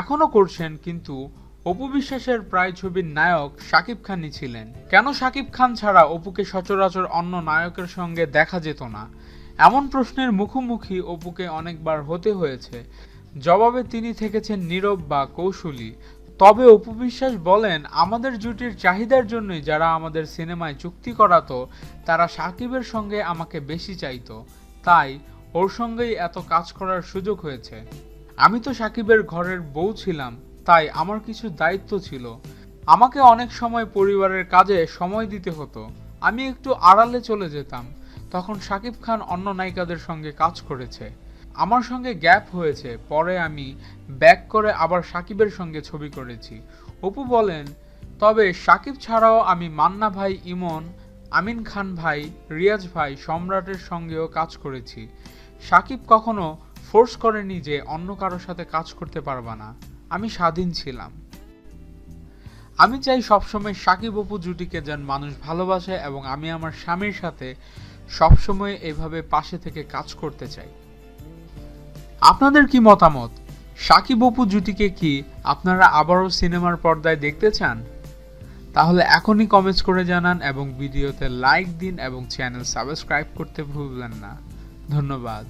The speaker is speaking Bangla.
এখনও করছেন, কিন্তু অপু বিশ্বাসের প্রায় ছবির নায়ক শাকিব খানই ছিলেন। কেন শাকিব খান ছাড়া অপুকে সচরাচর অন্য নায়কের সঙ্গে দেখা যেত না? এমন প্রশ্নের মুখোমুখি অপুকে অনেকবার হতে হয়েছে। জবাবে তিনি থেকেছেন নীরব বা কৌশলী। তবে অপু বিশ্বাস বলেন, আমাদের জুটির চাহিদার জন্যই যারা আমাদের সিনেমায় চুক্তি করাতো, তারা সাকিবের সঙ্গে আমাকে বেশি চাইতো। তাই, ওর সঙ্গেই এত কাজ করার সুযোগ হয়েছে। আমি তো সাকিবের ঘরের বউ ছিলাম, তাই আমার কিছু দায়িত্ব ছিল। আমাকে অনেক সময় পরিবারের কাজে সময় দিতে হতো। আমি একটু আড়ালে চলে যেতাম, তখন সাকিব খান অন্য নায়িকাদের সঙ্গে কাজ করেছে। আমার সঙ্গে গ্যাপ হয়েছে, পরে আমি ব্যাক করে আবার সাকিবের সঙ্গে ছবি করেছি। অপু বলেন, তবে সাকিব ছাড়াও আমি মান্না ভাই, ইমন, আমিন খান ভাই, রিয়াজ ভাই, সম্রাটের সঙ্গেও কাজ করেছি। সাকিব কখনো ফোর্স করেনি যে অন্য কারোর সাথে কাজ করতে পারবা না। আমি স্বাধীন ছিলাম। আমি চাই সবসময় সাকিব অপু জুটিকে যেন মানুষ ভালোবাসে এবং আমি আমার স্বামীর সাথে সবসময় এভাবে পাশে থেকে কাজ করতে চাই। আপনাদের কি মতামত? সাকিব অপু জুটিকে কি আপনারা আবারও সিনেমার পর্দায় দেখতে চান? তাহলে এখনই কমেন্টস করে জানান এবং ভিডিওতে লাইক দিন এবং চ্যানেল সাবস্ক্রাইব করতে ভুলবেন না। ধন্যবাদ।